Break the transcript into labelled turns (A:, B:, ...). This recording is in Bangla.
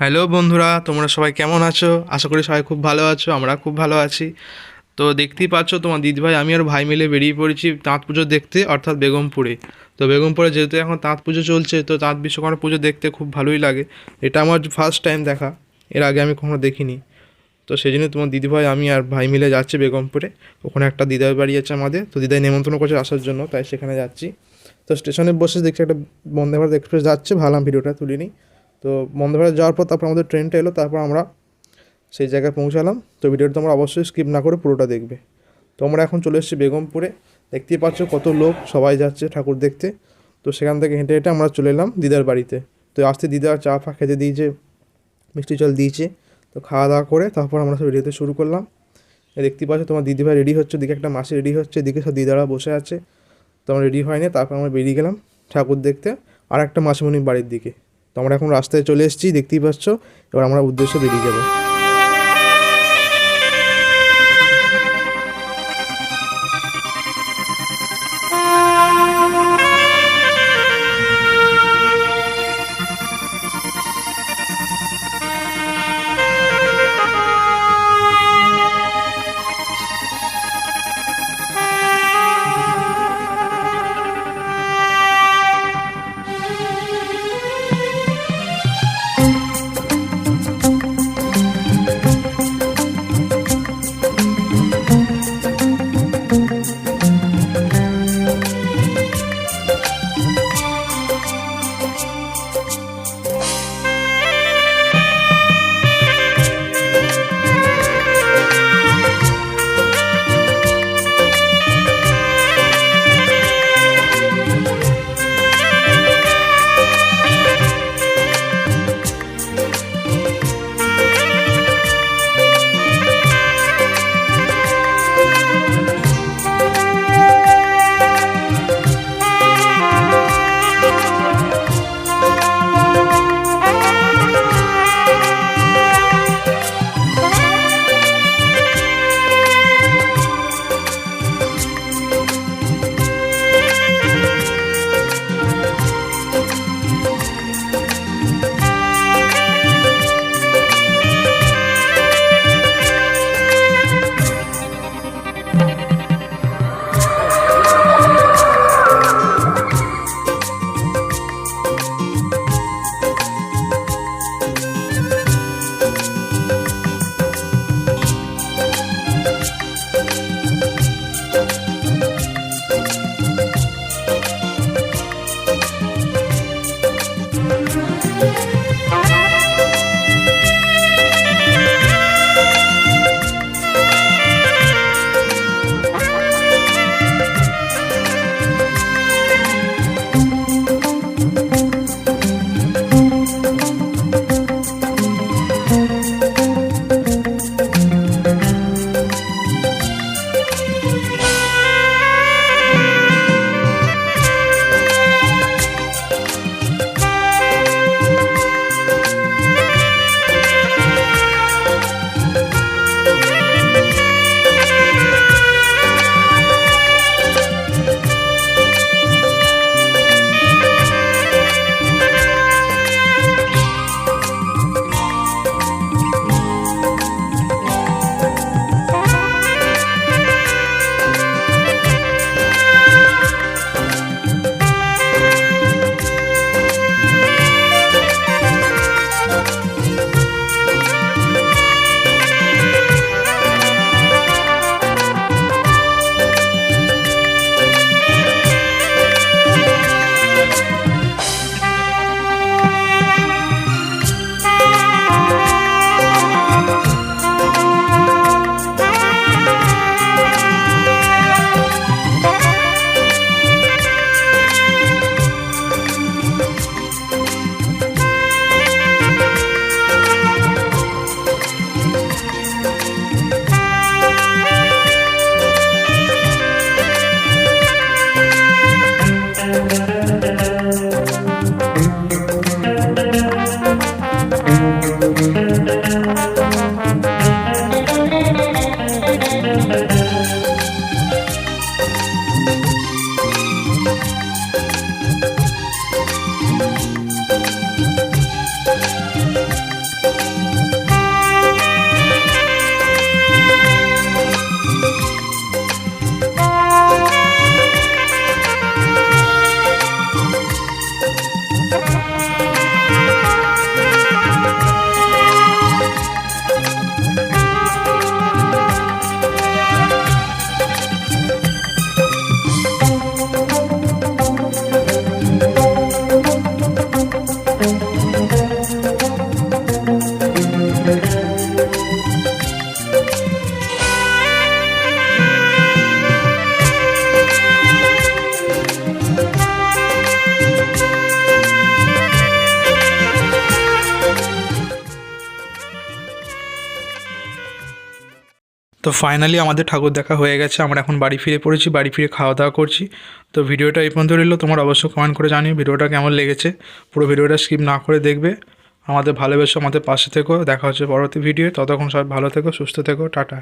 A: হ্যালো বন্ধুরা, তোমরা সবাই কেমন আছো? আশা করি সবাই খুব ভালো আছো, আমরা খুব ভালো আছি। তো দেখতেই পাচ্ছ, তোমার দিদিভাই, আমি আর ভাই মিলে বেরিয়ে পড়েছি তাঁত পুজো দেখতে, অর্থাৎ বেগমপুরে। তো বেগমপুরে যেহেতু এখন তাঁত পুজো চলছে, তো তাঁত বিশ্বকর্মা পুজো দেখতে খুব ভালোই লাগে। এটা আমার ফার্স্ট টাইম দেখা, এর আগে আমি কখনো দেখিনি। তো সেই জন্য তোমার দিদিভাই, আমি আর ভাই মিলে যাচ্ছি বেগমপুরে। ওখানে একটা দিদার বাড়ি আছে আমাদের, তো দিদাই নেমন্তন্ন করছে আসার জন্য, তাই সেখানে যাচ্ছি। তো স্টেশনে বসে দেখছি একটা বন্দে ভারত এক্সপ্রেস যাচ্ছে, ভাবলাম ভিডিওটা তুলিনি তো ভারত যাওয়ার পর তারপর আমাদের ট্রেনটা এলো, তারপর আমরা সেই জায়গায় পৌঁছালাম। তো ভিডিওটা তোমরা অবশ্যই স্কিপ না করে পুরোটা দেখবে। তো আমরা এখন চলে এসেছি বেগমপুরে। দেখতেই পাচ্ছ কত লোক, সবাই যাচ্ছে ঠাকুর দেখতে। তো সেখান থেকে হেঁটে হেঁটে আমরা চলে এলাম দিদার বাড়িতে। তো আসতে দিদা চা ফা খেতে দিয়েছে, মিষ্টি জল দিয়েছে। তো খাওয়া দাওয়া করে তারপর আমরা সব রেডি শুরু করলাম। দেখতে পাচ্ছ তোমার দিদিভাই রেডি হচ্ছে, দিকে একটা মাসি রেডি হচ্ছে এদিকে সব দিদারা বসে আছে। তো আমরা রেডি হয়নি, তারপর আমরা বেরিয়ে গেলাম ঠাকুর দেখতে। আর একটা মাসিমণির বাড়ির দিকে। তো আমরা এখন রাস্তায় চলে এসেছি দেখতেই পাচ্ছ। এবার আমরা উদ্দেশ্যে বেরিয়ে যাব। তো ফাইনালি আমাদের ঠাকুর দেখা হয়ে গেছে, আমরা এখন বাড়ি ফিরে পড়েছি, বাড়ি ফিরে খাওয়া দাওয়া করছি। তো ভিডিওটা এই পর্যন্ত রইল, তোমার অবশ্যই কমেন্ট করে জানিও ভিডিওটা কেমন লেগেছে। পুরো ভিডিওটা স্কিপ না করে দেখবে। আমাদের ভালোবেসে আমাদের পাশে থেকো, দেখা হচ্ছে পরবর্তী ভিডিও ততক্ষণ সব ভালো থেকো, সুস্থ থেকো, টাটা।